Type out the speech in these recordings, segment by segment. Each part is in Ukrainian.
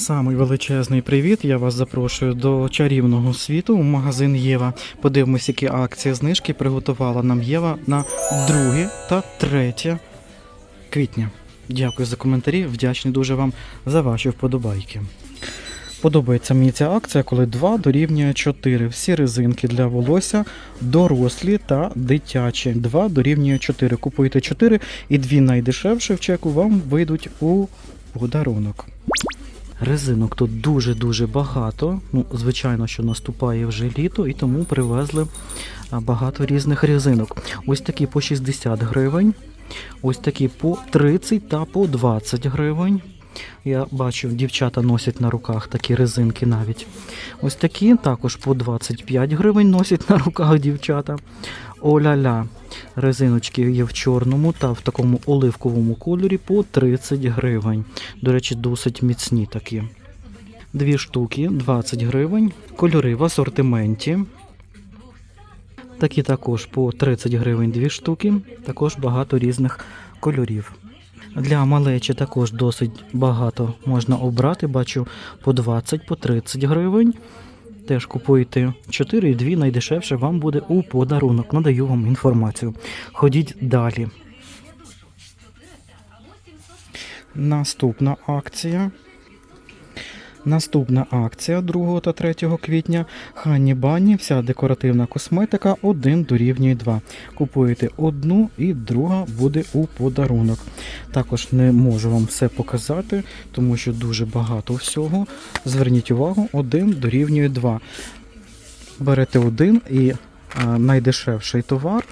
Самий величезний привіт. Я вас запрошую до чарівного світу у магазин Єва. Подивимось, які акції знижки приготувала нам Єва на 2 та 3 квітня. Дякую за коментарі. Вдячний дуже вам за ваші вподобайки. Подобається мені ця акція, коли 2 дорівнює 4. Всі резинки для волосся дорослі та дитячі. 2 дорівнює 4. Купуєте 4 і дві найдешевші в чеку вам вийдуть у подарунок. Резинок тут дуже-дуже багато. Ну, звичайно, що наступає вже літо, і тому привезли багато різних резинок. Ось такі по 60 гривень, ось такі по 30 та по 20 гривень. Я бачу, дівчата носять на руках такі резинки навіть. Ось такі також по 25 гривень носять на руках дівчата. Оля-ля. Резиночки є в чорному та в такому оливковому кольорі по 30 гривень. До речі, досить міцні такі. Дві штуки 20 гривень. Кольори в асортименті. Такі також по 30 гривень дві штуки. Також багато різних кольорів. Для малечі також досить багато можна обрати. Бачу по 20, по 30 гривень. Теж купуйте 4 і 2 найдешевше вам буде у подарунок. Надаю вам інформацію. Ходіть далі. Наступна акція. Наступна акція 2 та 3 квітня. Ханні Банні, вся декоративна косметика 1 дорівнює 2. Купуєте одну і друга буде у подарунок. Також не можу вам все показати, тому що дуже багато всього. Зверніть увагу, 1 дорівнює 2. Берете один і найдешевший товар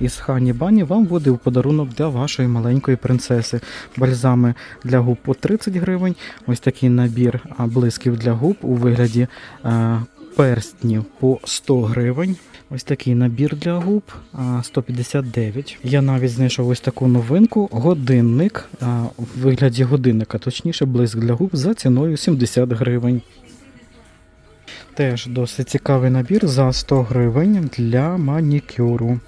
із Хані Бані вам буде у подарунок для вашої маленької принцеси. Бальзами для губ по 30 гривень. Ось такий набір блисків для губ у вигляді а, перстнів по 100 гривень. Ось такий набір для губ а, 159. Я навіть знайшов ось таку новинку: годинник у вигляді годинника, точніше, блиск для губ за ціною 70 гривень. Теж досить цікавий набір за 100 гривень для манікюру.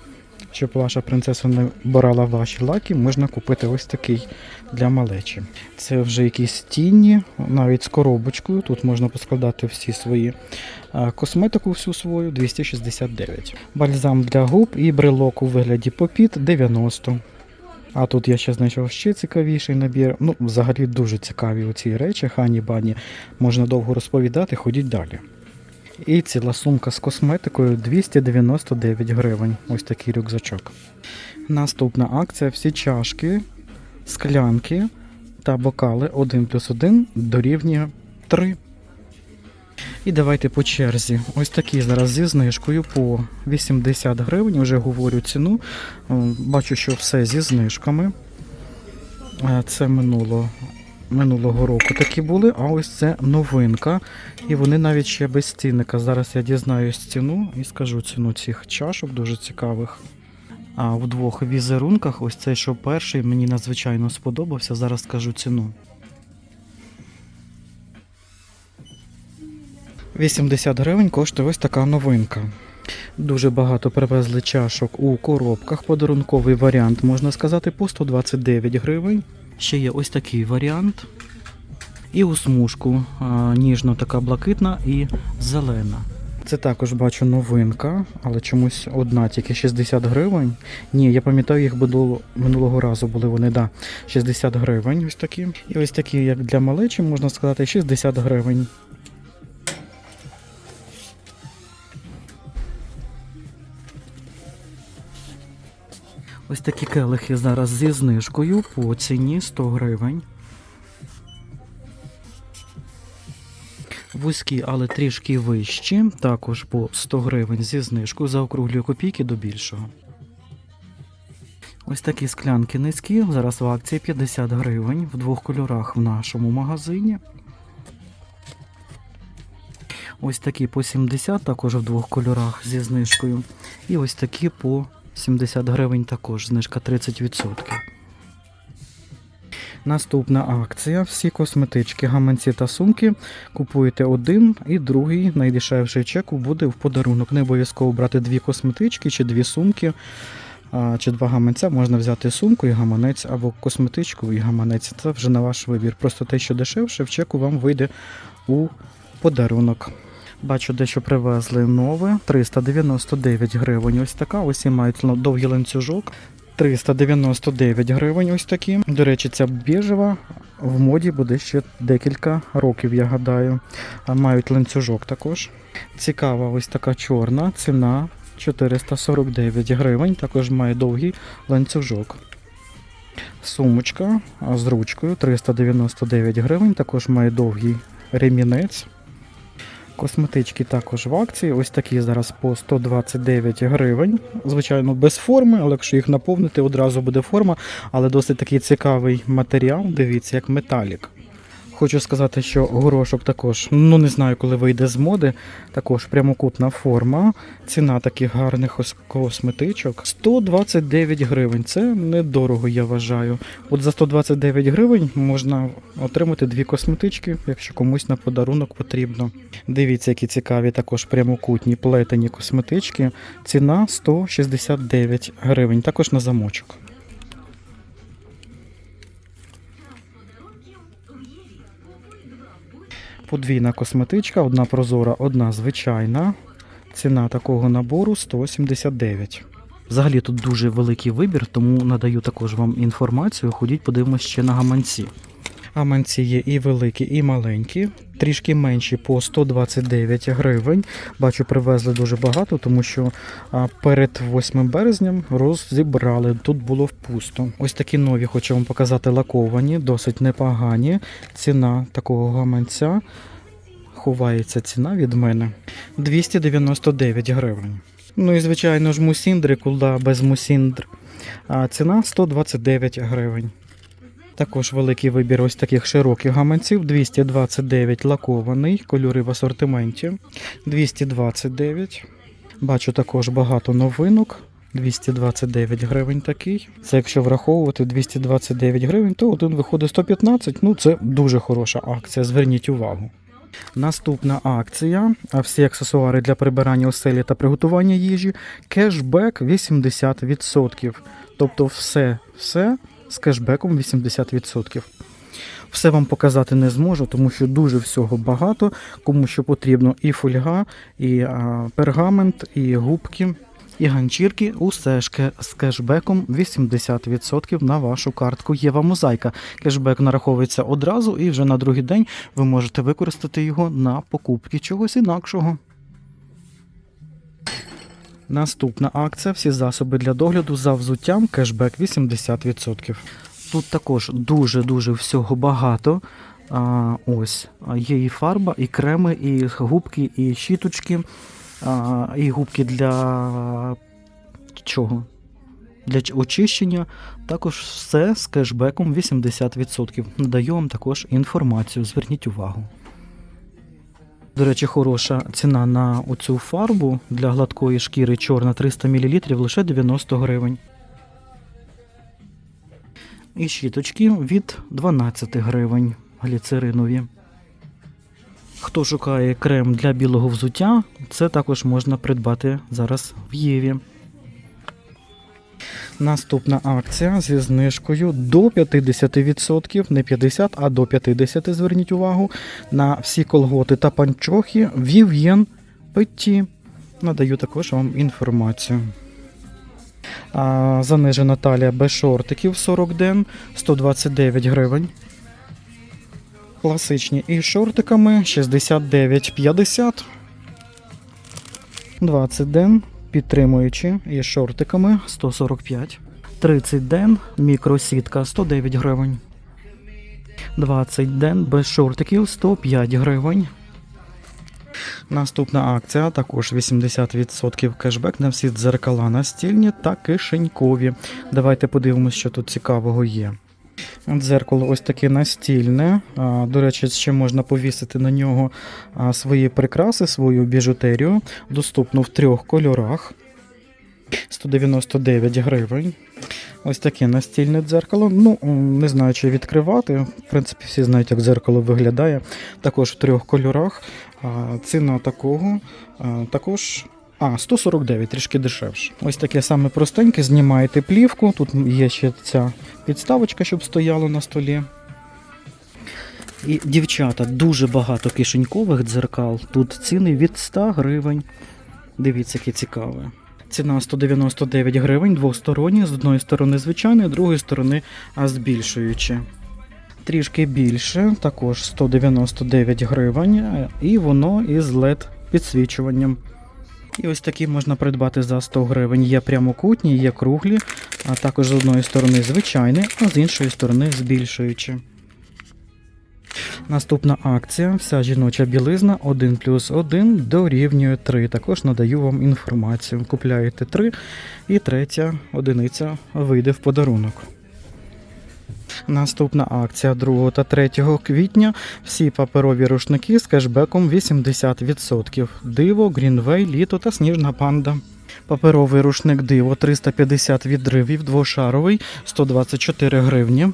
Щоб ваша принцеса не борала ваші лаки, можна купити ось такий для малечі. Це вже якісь тіні, навіть з коробочкою. Тут можна поскладати всі свої косметику, всю свою 269. Бальзам для губ і брелок у вигляді попіт 90. А тут я ще знайшов ще цікавіший набір. Ну, взагалі дуже цікаві оці речі, хані бані. Можна довго розповідати, ходіть далі. І ціла сумка з косметикою 299 гривень. Ось такий рюкзачок. Наступна акція: всі чашки, склянки та бокали 1 плюс 1 дорівнює 3. І давайте по черзі. Ось такі зараз зі знижкою по 80 гривень. Вже говорю ціну. Бачу, що все зі знижками. Е, Це минуло минулого року такі були, а ось це новинка. І вони навіть ще без цінника. Зараз я дізнаюсь ціну і скажу ціну цих чашок, дуже цікавих. А в двох візерунках, ось цей, що перший, мені надзвичайно сподобався. Зараз скажу ціну. 80 гривень коштує ось така новинка. Дуже багато привезли чашок у коробках. Подарунковий варіант, можна сказати, по 129 гривень. Ще є ось такий варіант. І у смужку ніжно така блакитна і зелена. Це також бачу новинка, але чомусь одна тільки 60 гривень. Ні, я пам'ятаю, їх було минулого разу були вони, да, 60 гривень. Ось такі. І ось такі, як для малечі, можна сказати, 60 гривень. Ось такі келихи зараз зі знижкою по ціні 100 гривень. Вузькі, але трішки вищі, також по 100 гривень зі знижкою, заокруглюю копійки до більшого. Ось такі склянки низькі, зараз в акції 50 гривень в двох кольорах в нашому магазині. Ось такі по 70, також в двох кольорах зі знижкою. І ось такі по 70 гривень також, знижка 30%. Наступна акція. Всі косметички, гаманці та сумки. Купуєте один і другий найдешевший чек буде в подарунок. Не обов'язково брати дві косметички чи дві сумки. чи два гаманця можна взяти сумку і гаманець або косметичку і гаманець. Це вже на ваш вибір. Просто те, що дешевше, в чеку вам вийде у подарунок. Бачу, дещо привезли нове 399 гривень. Ось така. Ось і мають довгий ланцюжок. 399 гривень. Ось такі. До речі, ця біжева в моді буде ще декілька років, я гадаю. Мають ланцюжок також. Цікава, ось така чорна ціна 449 гривень. Також має довгий ланцюжок. Сумочка з ручкою 399 гривень. Також має довгий ремінець. Косметички також в акції. Ось такі зараз по 129 гривень. Звичайно, без форми, але якщо їх наповнити, одразу буде форма. Але досить такий цікавий матеріал. Дивіться, як металік. Хочу сказати, що горошок також, ну не знаю, коли вийде з моди, також прямокутна форма. Ціна таких гарних косметичок 129 гривень. Це недорого, я вважаю. От за 129 гривень можна отримати дві косметички, якщо комусь на подарунок потрібно. Дивіться, які цікаві також прямокутні плетені косметички. Ціна 169 гривень, також на замочок. Подвійна косметичка, одна прозора, одна звичайна. Ціна такого набору 179. Взагалі тут дуже великий вибір, тому надаю також вам інформацію. Ходіть, подивимось ще на гаманці. Гаманці є і великі, і маленькі, трішки менші по 129 гривень. Бачу, привезли дуже багато, тому що перед 8 березням роззібрали. Тут було пусто. Ось такі нові хочу вам показати лаковані, досить непогані. Ціна такого гаманця. Ховається ціна від мене 299 гривень. Ну і звичайно ж мусіндри, куди без мусіндр. А ціна 129 гривень. Також великий вибір ось таких широких гаманців. 229 лакований, кольори в асортименті. 229. Бачу також багато новинок. 229 гривень такий. Це якщо враховувати 229 гривень, то один виходить 115. Ну це дуже хороша акція. Зверніть увагу. Наступна акція. А всі аксесуари для прибирання оселі та приготування їжі. Кешбек 80%. Тобто все, все з кешбеком 80%. Все вам показати не зможу, тому що дуже всього багато, кому що потрібно і фольга, і а, пергамент, і губки, і ганчірки. Усе ж з кешбеком 80% на вашу картку Єва Мозаїка. Кешбек нараховується одразу, і вже на другий день ви можете використати його на покупки чогось інакшого. Наступна акція: всі засоби для догляду за взуттям кешбек 80%. Тут також дуже-дуже всього багато. А, ось є і фарба, і креми, і губки, і щіточки, а, і губки для чого? Для очищення. Також все з кешбеком 80%. Надаю вам також інформацію. Зверніть увагу. До речі, хороша ціна на оцю фарбу для гладкої шкіри чорна 300 мл лише 90 гривень. І щіточки від 12 гривень гліцеринові. Хто шукає крем для білого взуття, це також можна придбати зараз в Єві. Наступна акція зі знижкою до 50%, не 50, а до 50%, зверніть увагу, на всі колготи та панчохи Vivien Petit. Надаю також вам інформацію. Занижена талія без шортиків 40 ден 129 гривень. Класичні із шортиками 69,50. 20 ден підтримуючи із шортиками 145. 30 ден мікросітка 109 гривень. 20 ден без шортиків 105 гривень. Наступна акція також 80% кешбек на всі дзеркала настільні та кишенькові. Давайте подивимося, що тут цікавого є. Дзеркало ось таке настільне. До речі, ще можна повісити на нього свої прикраси, свою біжутерію. Доступно в трьох кольорах. 199 гривень. Ось таке настільне дзеркало. Ну, не знаю, чи відкривати. В принципі, всі знають, як дзеркало виглядає. Також в трьох кольорах. Ціна такого також А, 149, трішки дешевше. Ось таке саме простеньке, знімаєте плівку. Тут є ще ця підставочка, щоб стояла на столі. І дівчата, дуже багато кишенькових дзеркал. Тут ціни від 100 гривень. Дивіться, яке цікаве. Ціна 199 гривень, двосторонні, з одної сторони звичайної, з другої сторони збільшуючи. Трішки більше, також 199 гривень, і воно із LED підсвічуванням. І ось такі можна придбати за 100 гривень. Є прямокутні, є круглі, а також з одної сторони звичайні, а з іншої сторони збільшуючи. Наступна акція. Вся жіноча білизна 1 плюс 1 дорівнює 3. Також надаю вам інформацію. Купляєте 3 і третя одиниця вийде в подарунок. Наступна акція 2 та 3 квітня. Всі паперові рушники з кешбеком 80%. Диво, Грінвей, літо та сніжна панда. Паперовий рушник диво 350 відривів, двошаровий 124 гривні.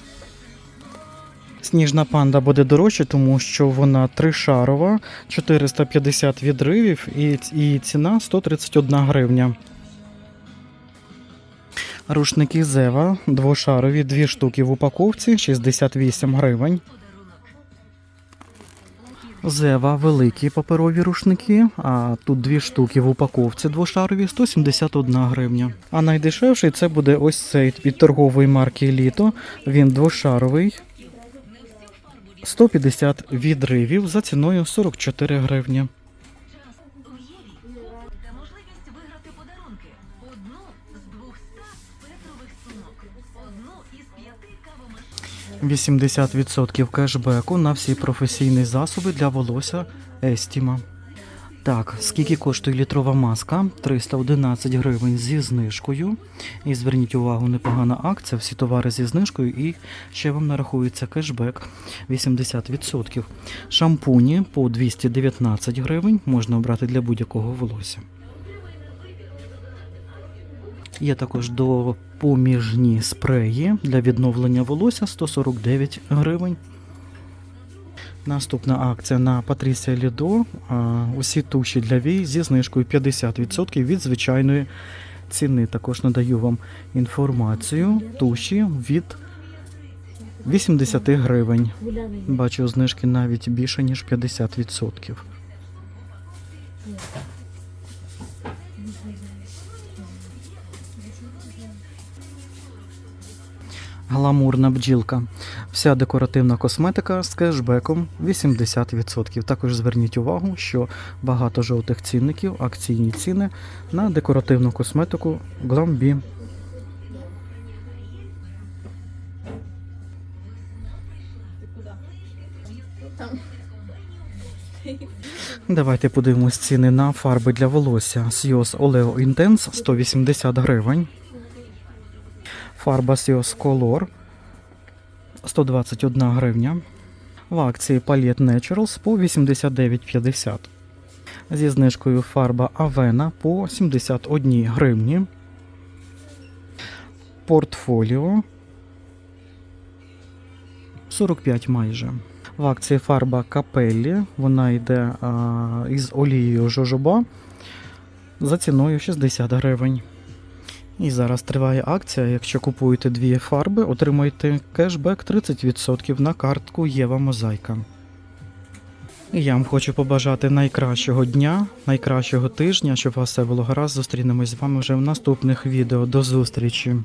Сніжна панда буде дорожче, тому що вона тришарова, 450 відривів і, ціна 131 гривня. Рушники Зева двошарові, дві штуки в упаковці 68 гривень. Зева великі паперові рушники, а тут дві штуки в упаковці двошарові 171 гривня. А найдешевший це буде ось цей від торгової марки Літо. Він двошаровий. 150 відривів за ціною 44 гривні. 80% кешбеку на всі професійні засоби для волосся Естіма. Так, скільки коштує літрова маска? 311 гривень зі знижкою. І зверніть увагу, непогана акція, всі товари зі знижкою, і ще вам нарахується кешбек 80%. Шампуні по 219 гривень можна обрати для будь-якого волосся. Є також допоміжні спреї для відновлення волосся 149 гривень. Наступна акція на Патрісія Лідо. Усі туші для вій зі знижкою 50% від звичайної ціни. Також надаю вам інформацію. Туші від 80 гривень. Бачу знижки навіть більше, ніж 50%. Гламурна бджілка. Вся декоративна косметика з кешбеком 80%. Також зверніть увагу, що багато жовтих цінників, акційні ціни на декоративну косметику Glambi. Давайте подивимось ціни на фарби для волосся. Сіос Oleo Intense 180 гривень. Фарба Sios Color 121 гривня. В акції Palette Naturals по 89,50. Зі знижкою фарба Avena по 71 гривні. Портфоліо 45 майже. В акції фарба Капеллі. Вона йде а, із олією жожоба за ціною 60 гривень. І зараз триває акція. Якщо купуєте дві фарби, отримаєте кешбек 30% на картку Єва Мозайка. Я вам хочу побажати найкращого дня, найкращого тижня, щоб вас все було гаразд. Зустрінемось з вами вже в наступних відео. До зустрічі!